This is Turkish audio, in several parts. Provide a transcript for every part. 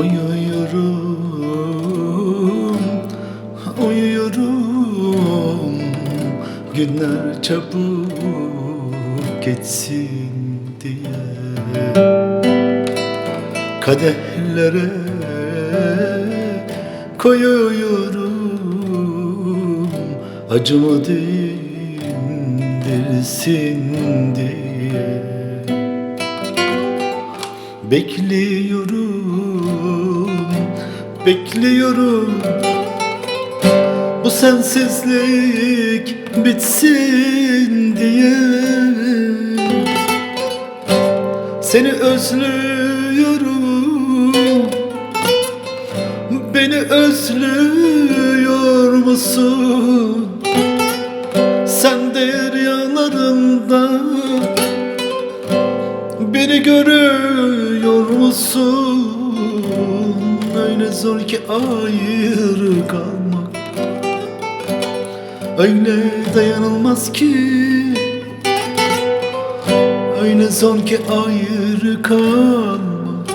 Uyuyorum, uyuyorum Günler çabuk geçsin diye. Kadehlere koyuyorum Acımı dindirsin diye. Bekliyorum, bekliyorum Bu sensizlik bitsin diye Seni özlüyorum Beni özlüyor musun? Sen de rüyalarında Beni görüyor musun? Öyle zor ki ayrı kalmak. Öyle dayanılmaz ki. Öyle zor ki ayrı kalmak.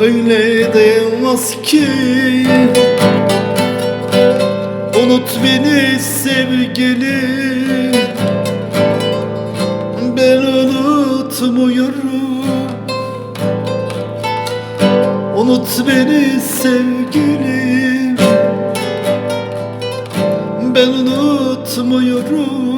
Öyle dayanılmaz ki. Unut beni sevgilim Ben unutmuyorum Unut beni sevgilim. Ben unutmuyorum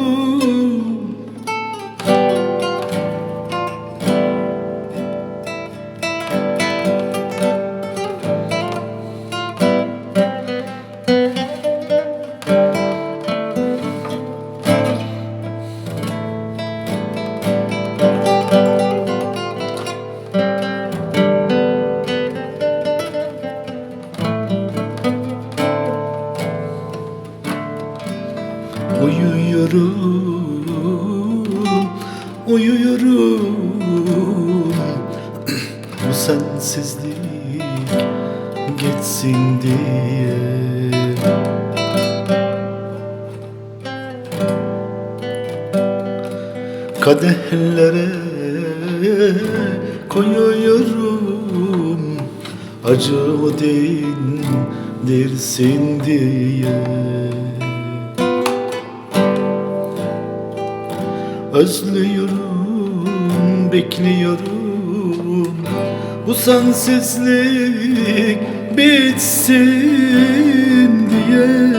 uyuyorum. Bu sensizlik geçsin diye. Kadehlere koyuyorum. Acımı dindirsin diye Özlüyorum, bekliyorum. Bu sensizlik bitsin diye.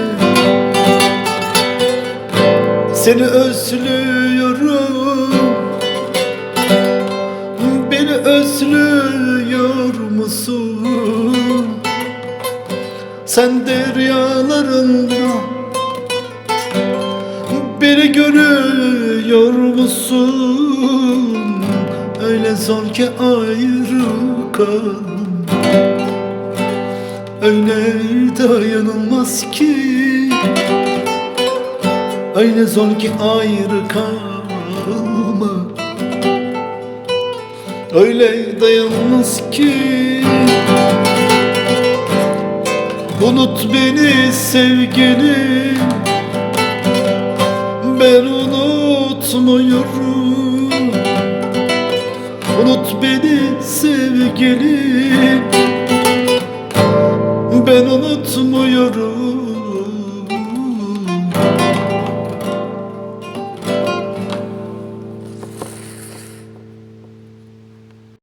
Seni özlüyorum. Beni özlüyor musun? Sen de rüyalarında Beni görüyor musun? Öyle zor ki ayrı kalım Öyle dayanılmaz ki. Öyle zor ki ayrı kalma Öyle dayanılmaz ki. Unut beni sevgilim ben unutmuyorum. Unut beni sevgilim. Ben unutmuyorum